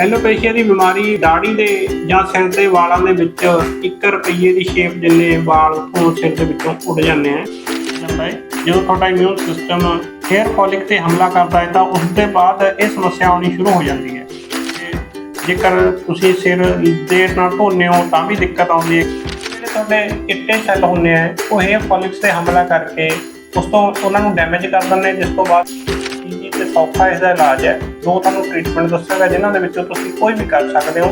ਐਲੋਪੇਸ਼ੀਆ ਦੀ ਬਿਮਾਰੀ ਦਾੜੀ ਦੇ ਜਾਂ ਸਿਰ ਦੇ ਵਾਲਾਂ ਦੇ ਵਿੱਚ 1 ਰੁਪਈਏ ਦੀ ਸ਼ੇਪ ਜਿੰਨੇ ਵਾਲ ਉੱਥੋਂ ਸਿਰ ਦੇ ਵਿੱਚੋਂ ਉੱਡ ਜਾਂਦੇ ਆ। ਜਾਂਦਾ ਹੈ ਜਦੋਂ ਤੁਹਾਡਾ ਇਮਿਊਨ ਸਿਸਟਮ ਹੇਅਰ ਫੋਲਿਕ ਤੇ ਹਮਲਾ ਕਰਦਾ ਹੈ ਤਾਂ ਉਸ ਦੇ ਬਾਅਦ ਇਹ ਸਮੱਸਿਆ ਆਉਣੀ ਸ਼ੁਰੂ ਹੋ ਜਾਂਦੀ ਹੈ। ਤੇ ਜੇਕਰ ਤੁਸੀਂ ਸਿਰ ਦੇਰ ਨਾਲ ਧੋਨੇ ਹੋ ਤਾਂ ਵੀ ਦਿੱਕਤ ਆਉਂਦੀ ਹੈ। ਜਿਹੜੇ ਤੁਹਾਡੇ ਚਿੱਟੇ ਸੈੱਲ ਹੁੰਦੇ ਆ, ਉਹ ਹੇਅਰ ਫੋਲਿਕਸ ਤੇ ਹਮਲਾ ਕਰਕੇ ਉਸ ਤੋਂ, ਉਹਨਾਂ ਨੂੰ ਡੈਮੇਜ ਕਰ ਦਿੰਦੇ ਜਿਸ ਤੋਂ ਬਾਅਦ ਈਜ਼ੀ ਤੇ ਸੌਖਾ ਇਸ ਦਾ ਇਲਾਜ ਹੈ। ਦੋ ਤੁਹਾਨੂੰ ਟ੍ਰੀਟਮੈਂਟ ਦੱਸਾਂਗਾ, ਜਿਨ੍ਹਾਂ ਦੇ ਵਿੱਚੋਂ ਤੁਸੀਂ ਕੋਈ ਵੀ ਕਰ ਸਕਦੇ ਹੋ,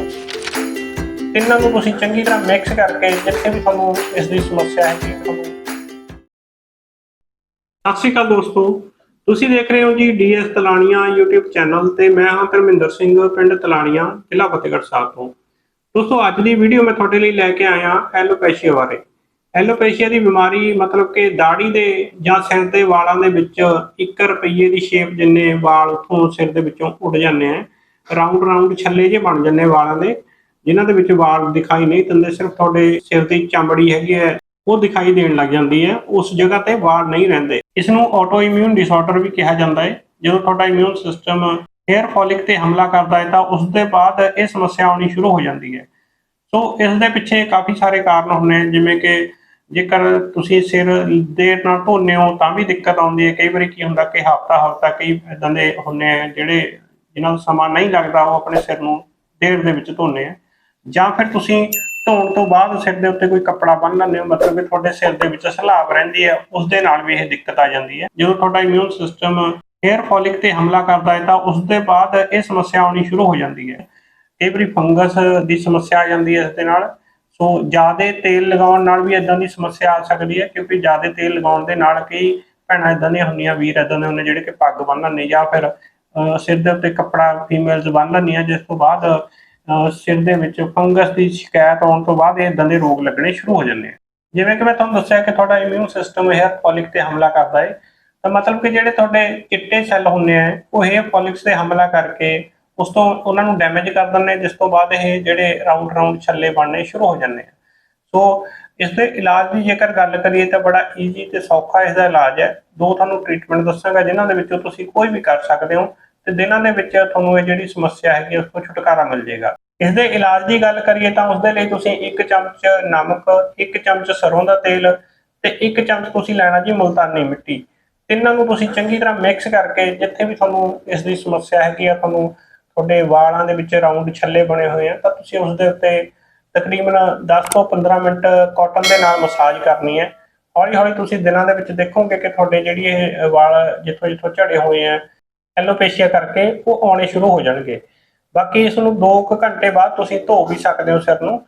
ਇਹਨਾਂ ਨੂੰ ਤੁਸੀਂ ਚੰਗੀ ਤਰ੍ਹਾਂ ਮਿਕਸ ਕਰਕੇ ਜਿੱਥੇ ਵੀ ਤੁਹਾਨੂੰ ਇਸ ਦੀ ਸਮੱਸਿਆ ਹੈ ਤੁਹਾਨੂੰ ਸਤਿ ਸ਼੍ਰੀ ਅਕਾਲ ਦੋਸਤੋ। ਤੁਸੀਂ ਦੇਖ ਰਹੇ ਹੋ ਜੀ ਡੀਐਸ ਤਲਾਣੀਆਂ YouTube ਚੈਨਲ ਤੇ ਮੈਂ ਹਾਂ ਧਰਮਿੰਦਰ ਸਿੰਘ, ਪਿੰਡ ਤਲਾਣੀਆਂ, ਜ਼ਿਲ੍ਹਾ ਫਤਿਹਗੜ੍ਹ ਸਾਹਿਬ ਤੋਂ। ਦੋਸਤੋ, ਅੱਜ ਦੀ ਵੀਡੀਓ ਮੈਂ ਤੁਹਾਡੇ ਲਈ ਲੈ ਕੇ ਆਇਆ ਐਲੋਪੈਸ਼ੀਆ ਬਾਰੇ। ਐਲੋਪੇਸ਼ੀਆ ਦੀ ਬਿਮਾਰੀ ਮਤਲਬ ਕਿ ਦਾੜੀ ਦੇ ਜਾਂ ਸਿਰ ਦੇ ਵਾਲਾਂ ਦੇ ਵਿੱਚ 1 ਰੁਪਈਏ ਦੀ ਸ਼ੇਪ ਜਿੰਨੇ ਵਾਲ ਉੱਥੋਂ ਸਿਰ ਦੇ ਵਿੱਚੋਂ ਉੱਡ ਜਾਂਦੇ ਆ ਰਾਉਂਡ ਰਾਉਂਡ ਛੱਲੇ ਜੇ ਬਣ ਜਾਂਦੇ ਵਾਲਾਂ ਦੇ, ਜਿਨ੍ਹਾਂ ਦੇ ਵਿੱਚ ਵਾਲ ਦਿਖਾਈ ਨਹੀਂ ਦਿੰਦੇ, ਸਿਰਫ ਤੁਹਾਡੇ ਸਿਰ ਦੀ ਚਮੜੀ ਹੈਗੀ ਹੈ, ਉਹ ਦਿਖਾਈ ਦੇਣ ਲੱਗ ਜਾਂਦੀ ਹੈ, ਉਸ ਜਗ੍ਹਾ ਤੇ ਵਾਲ ਨਹੀਂ ਰਹਿੰਦੇ। ਇਸ ਨੂੰ ਆਟੋ ਇਮਿਊਨ ਡਿਸਆਰਡਰ ਵੀ ਕਿਹਾ ਜਾਂਦਾ ਹੈ, ਜਦੋਂ ਤੁਹਾਡਾ ਇਮਿਊਨ ਸਿਸਟਮ ਹੇਅਰ ਫੋਲਿਕ ਤੇ ਹਮਲਾ ਕਰਦਾ ਹੈ, ਤਾਂ ਉਸ ਦੇ ਬਾਅਦ ਇਹ ਸਮੱਸਿਆ ਆਉਣੀ ਸ਼ੁਰੂ ਹੋ ਜਾਂਦੀ ਹੈ। ਸੋ ਇਸ ਦੇ ਪਿੱਛੇ ਕਾਫੀ ਸਾਰੇ ਕਾਰਨ ਹੁੰਦੇ ਹਨ ਜਿਵੇਂ ਕਿ ਜੇਕਰ ਤੁਸੀਂ ਸਿਰ ਦੇਰ ਨਾਲ ਧੋਨੇ ਹੋ, ਤਾਂ ਵੀ ਦਿੱਕਤ ਆਉਂਦੀ ਹੈ। ਕਈ ਵਾਰੀ ਕੀ ਹੁੰਦਾ ਕਿ ਹਫਤਾ ਹਫਤਾ ਕਈ ਇਦਾਂ ਦੇ ਹੁੰਦੇ ਆ, ਜਿਹੜੇ ਜਿਨ੍ਹਾਂ ਨੂੰ ਸਮਾਂ ਨਹੀਂ ਲੱਗਦਾ, ਉਹ ਆਪਣੇ ਸਿਰ ਨੂੰ ਦੇਰ ਦੇ ਵਿੱਚ ਧੋਨੇ ਆ। ਜਾਂ ਫਿਰ ਤੁਸੀਂ ਧੋਣ ਤੋਂ ਬਾਅਦ ਸਿਰ ਦੇ ਉੱਤੇ ਕੋਈ ਕੱਪੜਾ ਬੰਨ੍ਹ ਲੈਂਦੇ ਹੋ, ਮਤਲਬ ਕਿ ਤੁਹਾਡੇ ਸਿਰ ਦੇ ਵਿੱਚ ਸਲਾਬ ਰਹਿੰਦੀ ਹੈ, ਉਸ ਦੇ ਨਾਲ ਵੀ ਇਹ ਦਿੱਕਤ ਆ ਜਾਂਦੀ ਹੈ। ਜਦੋਂ ਤੁਹਾਡਾ ਇਮਿਊਨ ਸਿਸਟਮ ਹੇਅਰ ਫੋਲਿਕ ਤੇ ਹਮਲਾ ਕਰਦਾ ਹੈ, ਤਾਂ ਉਸ ਦੇ ਬਾਅਦ ਇਹ ਸਮੱਸਿਆ ਆਉਣੀ ਸ਼ੁਰੂ ਹੋ ਜਾਂਦੀ ਹੈ। ਕਈ ਵਾਰੀ ਫੰਗਸ ਦੀ ਸਮੱਸਿਆ ਆ ਜਾਂਦੀ ਹੈ, ਇਸ ਦੇ ਨਾਲ ਸੋ ਜ਼ਿਆਦਾ ਤੇਲ ਲਗਾਉਣ ਨਾਲ ਵੀ ਇਦਾਂ ਦੀ ਸਮੱਸਿਆ ਆ ਸਕਦੀ ਹੈ, ਕਿਉਂਕਿ ਜ਼ਿਆਦਾ ਤੇਲ ਲਗਾਉਣ ਦੇ ਨਾਲ ਕਈ ਭੈਣਾਂ ਇਦਾਂ ਦੀਆਂ ਹੁੰਦੀਆਂ, ਵੀਰ ਇਦਾਂ ਦੇ ਹੁੰਦੇ ਜਿਹੜੇ ਕਿ ਪੱਗ ਬੰਨ੍ਹ ਲੈਂਦੇ ਜਾਂ ਫਿਰ ਸਿਰ ਦੇ ਉੱਤੇ ਕੱਪੜਾ ਫੀਮੇਲਸ ਬੰਨ੍ਹ ਲੈਂਦੀਆਂ, ਜਿਸ ਤੋਂ ਬਾਅਦ ਸਿਰ ਦੇ ਵਿੱਚ ਫੰਗਸ ਦੀ ਸ਼ਿਕਾਇਤ ਆਉਣ ਤੋਂ ਬਾਅਦ ਇਹ ਇਦਾਂ ਦੇ ਰੋਗ ਲੱਗਣੇ ਸ਼ੁਰੂ ਹੋ ਜਾਂਦੇ ਆ। ਜਿਵੇਂ ਕਿ ਮੈਂ ਤੁਹਾਨੂੰ ਦੱਸਿਆ ਕਿ ਤੁਹਾਡਾ ਇਮਿਊਨ ਸਿਸਟਮ ਹੇਅਰ ਫੋਲਿਕ ਤੇ ਹਮਲਾ ਕਰਦਾ ਹੈ ਤਾਂ ਮਤਲਬ ਕਿ ਜਿਹੜੇ ਤੁਹਾਡੇ ਚਿੱਟੇ ਸੈੱਲ ਹੁੰਦੇ ਆ, ਉਹ ਹੇਅਰ ਫੋਲਿਕਸ ਤੇ ਹਮਲਾ ਕਰਕੇ ਉਸ ਤੋਂ ਉਹਨਾਂ ਨੂੰ ਡੈਮੇਜ ਕਰ ਦਿੰਦੇ, ਜਿਸ ਤੋਂ ਬਾਅਦ ਇਹ ਜਿਹੜੇ ਰਾਉਂਡ ਰਾਉਂਡ ਛੱਲੇ ਬਣਨੇ ਸ਼ੁਰੂ ਹੋ ਜਾਂਦੇ ਆ। ਸੋ ਇਸ ਦੇ ਇਲਾਜ ਦੀ ਜੇਕਰ ਗੱਲ ਕਰੀਏ ਤਾਂ ਬੜਾ ਈਜ਼ੀ ਤੇ ਸੌਖਾ ਇਸ ਦਾ ਇਲਾਜ ਹੈ। ਦੋ ਤੁਹਾਨੂੰ ਟ੍ਰੀਟਮੈਂਟ ਦੱਸਾਂਗਾ, ਜਿਨ੍ਹਾਂ ਦੇ ਵਿੱਚੋਂ ਤੁਸੀਂ ਕੋਈ ਵੀ ਕਰ ਸਕਦੇ ਹੋ ਤੇ ਦਿਨਾਂ ਦੇ ਵਿੱਚ ਤੁਹਾਨੂੰ ਇਹ ਜਿਹੜੀ ਸਮੱਸਿਆ ਹੈਗੀ ਉਸ ਤੋਂ ਛੁਟਕਾਰਾ ਮਿਲ ਜਾਏਗਾ। ਇਸ ਦੇ ਇਲਾਜ ਦੀ ਗੱਲ ਕਰੀਏ ਤਾਂ ਉਸ ਦੇ ਲਈ ਤੁਸੀਂ ਇੱਕ ਚਮਚ ਨਮਕ, ਇੱਕ ਚਮਚ ਸਰੋਂ ਦਾ ਤੇਲ ਤੇ ਇੱਕ ਚਮਚ ਤੁਸੀਂ ਲੈਣਾ ਜੀ ਮੁਲਤਾਨੀ ਮਿੱਟੀ। ਤਿੰਨਾਂ ਨੂੰ ਤੁਸੀਂ ਚੰਗੀ ਤਰ੍ਹਾਂ ਮਿਕਸ ਕਰਕੇ ਜਿੱਥੇ ਵੀ ਤੁਹਾਨੂੰ ਇਸ ਦੀ ਸਮੱਸਿਆ ਹੈਗੀ ਆ, ਤੁਹਾਨੂੰ ਤੁਹਾਡੇ ਵਾਲਾਂ ਦੇ ਵਿੱਚ ਰਾਉਂਡ ਛੱਲੇ ਬਣੇ ਹੋਏ ਆ, ਤਾਂ ਤੁਸੀਂ ਉਸ ਦੇ ਉੱਤੇ ਤਕਰੀਬਨ 10 ਤੋਂ 15 ਮਿੰਟ ਕਾਟਨ ਦੇ ਨਾਲ ਮਸਾਜ ਕਰਨੀ ਹੈ। ਹੌਲੀ ਹੌਲੀ ਤੁਸੀਂ ਦਿਨਾਂ ਦੇ ਵਿੱਚ ਦੇਖੋਗੇ ਕਿ ਤੁਹਾਡੇ ਜਿਹੜੀ ਇਹ ਵਾਲ ਜਿੱਥੋਂ ਜਿੱਥੋਂ ਝੜੇ ਹੋਏ ਆ ਐਲੋਪੇਸ਼ੀਆ ਕਰਕੇ ਉਹ ਆਉਣੇ ਸ਼ੁਰੂ ਹੋ ਜਾਣਗੇ। ਬਾਕੀ ਇਸ ਨੂੰ 2 ਘੰਟੇ ਬਾਅਦ ਤੁਸੀਂ ਧੋ ਵੀ ਸਕਦੇ ਹੋ ਸਿਰ ਨੂੰ।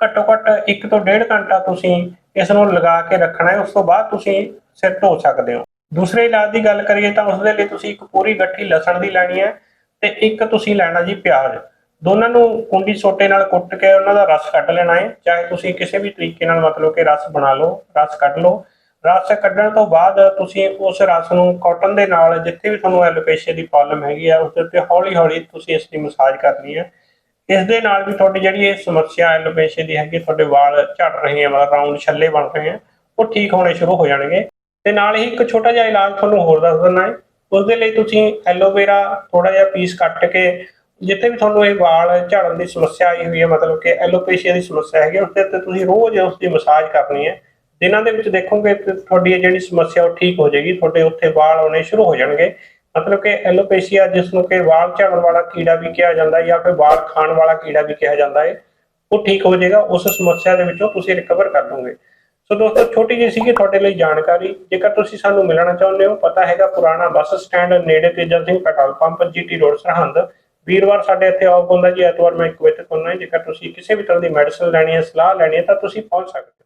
ਘੱਟੋ ਘੱਟ 1 ਤੋਂ 1.5 ਘੰਟਾ ਤੁਸੀਂ ਇਸ ਨੂੰ ਲਗਾ ਕੇ ਰੱਖਣਾ ਹੈ, ਉਸ ਤੋਂ ਬਾਅਦ ਤੁਸੀਂ ਸਿਰ ਧੋ ਸਕਦੇ ਹੋ। ਦੂਸਰੇ ਇਲਾਜ ਦੀ ਗੱਲ ਕਰੀਏ ਤਾਂ ਉਸ ਦੇ ਲਈ ਤੁਸੀਂ ਇੱਕ ਪੂਰੀ ਗੱਠੀ ਲਸਣ ਦੀ ਲੈਣੀ ਹੈ। ਤੇ ਇੱਕ ਤੁਸੀਂ ਲੈਣਾ ਜੀ ਪਿਆਜ਼। ਦੋਨਾਂ ਨੂੰ ਕੁੰਡੀ ਸੋਟੇ ਨਾਲ ਕੁੱਟ ਕੇ ਉਹਨਾਂ ਦਾ ਰਸ ਕੱਢ ਲੈਣਾ ਹੈ। ਚਾਹੇ ਤੁਸੀਂ ਕਿਸੇ ਵੀ ਤਰੀਕੇ ਨਾਲ ਮਤਲਬ ਕਿ ਰਸ ਬਣਾ ਲਓ, ਰਸ ਕੱਢ ਲਓ। ਰਸ ਕੱਢਣ ਤੋਂ ਬਾਅਦ ਤੁਸੀਂ ਉਸ ਰਸ ਨੂੰ ਕਾਟਨ ਦੇ ਨਾਲ ਜਿੱਥੇ ਵੀ ਤੁਹਾਨੂੰ ਐਲੋਪੇਸ਼ੀਆ ਦੀ ਪ੍ਰੋਬਲਮ ਹੈਗੀ ਆ, ਉਸ ਦੇ ਉੱਤੇ ਹੌਲੀ ਹੌਲੀ ਤੁਸੀਂ ਇਸ ਦੀ ਮਸਾਜ ਕਰਨੀ ਹੈ। ਇਸ ਦੇ ਨਾਲ ਵੀ ਤੁਹਾਡੀ ਜਿਹੜੀ ਇਹ ਸਮੱਸਿਆ ਐਲੋਪੇਸ਼ੀਆ ਦੀ ਹੈਗੀ, ਤੁਹਾਡੇ ਵਾਲ ਝੜ ਰਹੇ ਆ, ਮਤਲਬ ਰਾਉਂਡ ਛੱਲੇ ਬਣ ਰਹੇ ਆ, ਉਹ ਠੀਕ ਹੋਣੇ ਸ਼ੁਰੂ ਹੋ ਜਾਣਗੇ। ਤੇ ਨਾਲ ਹੀ ਇੱਕ ਛੋਟਾ ਜਿਹਾ ਇਲਾਜ ਤੁਹਾਨੂੰ ਹੋਰ ਦੱਸ ਦਿੰਦਾ ਹੈ। ਉਸ ਦੇ ਲਈ ਤੁਸੀਂ ਐਲੋਵੇਰਾ ਥੋੜਾ ਜਿਹਾ ਪੀਸ ਕੱਟ ਕੇ, ਜਿੱਥੇ ਵੀ ਤੁਹਾਨੂੰ ਇਹ ਵਾਲ ਝੜਨ ਦੀ ਸਮੱਸਿਆ ਆਈ ਹੋਈ ਹੈ, ਮਤਲਬ ਕਿ ਐਲੋਪੇਸ਼ੀਆ ਦੀ ਸਮੱਸਿਆ ਹੈਗੀ ਉਸ ਦੇ ਉੱਤੇ ਤੁਸੀਂ ਰੋਜ਼ ਉਸ ਦੀ ਮਸਾਜ ਕਰਨੀ ਹੈ। ਦਿਨਾਂ ਦੇ ਵਿੱਚ ਦੇਖੋਗੇ ਤੁਹਾਡੀ ਇਹ ਜਿਹੜੀ ਸਮੱਸਿਆ ਉਹ ਠੀਕ ਹੋ ਜਾਏਗੀ, ਤੁਹਾਡੇ ਉੱਥੇ ਵਾਲ ਆਉਣੇ ਸ਼ੁਰੂ ਹੋ ਜਾਣਗੇ। ਮਤਲਬ ਕਿ ਐਲੋਪੇਸ਼ੀਆ, ਜਿਸ ਨੂੰ ਕਿ ਵਾਲ ਝੜਨ ਵਾਲਾ ਕੀੜਾ ਵੀ ਕਿਹਾ ਜਾਂਦਾ ਹੈ ਜਾਂ ਫਿਰ ਵਾਲ ਖਾਣ ਵਾਲਾ ਕੀੜਾ ਵੀ ਕਿਹਾ ਜਾਂਦਾ ਹੈ, ਉਹ ਠੀਕ ਹੋ ਜਾਏਗਾ, ਉਸ ਸਮੱਸਿਆ ਦੇ ਵਿੱਚੋਂ ਤੁਸੀਂ ਰਿਕਵਰ ਕਰ ਲਓਗੇ ਸੋ ਦੋਸਤੋ, ਛੋਟੀ ਜਿਹੀ ਸੀਗੀ ਤੁਹਾਡੇ ਲਈ ਜਾਣਕਾਰੀ। ਜੇਕਰ ਤੁਸੀਂ ਸਾਨੂੰ ਮਿਲਣਾ ਚਾਹੁੰਦੇ ਹੋ, ਪਤਾ ਹੈਗਾ ਪੁਰਾਣਾ ਬੱਸ ਸਟੈਂਡ ਨੇੜੇ Teja Singh petrol pump, GT road, Sirhind. ਵੀਰਵਾਰ ਸਾਡੇ ਇੱਥੇ ਆਫ ਹੁੰਦਾ ਜੀ, ਐਤਵਾਰ ਮੈਂ ਇੱਕ ਵਜੇ ਹੁੰਦਾ ਜੇਕਰ ਤੁਸੀਂ ਕਿਸੇ ਵੀ ਤਰ੍ਹਾਂ ਦੀ ਮੈਡੀਸਨ ਲੈਣੀ ਹੈ, ਸਲਾਹ ਲੈਣੀ ਹੈ, ਤਾਂ ਤੁਸੀਂ ਪਹੁੰਚ ਸਕਦੇ ਹੋ।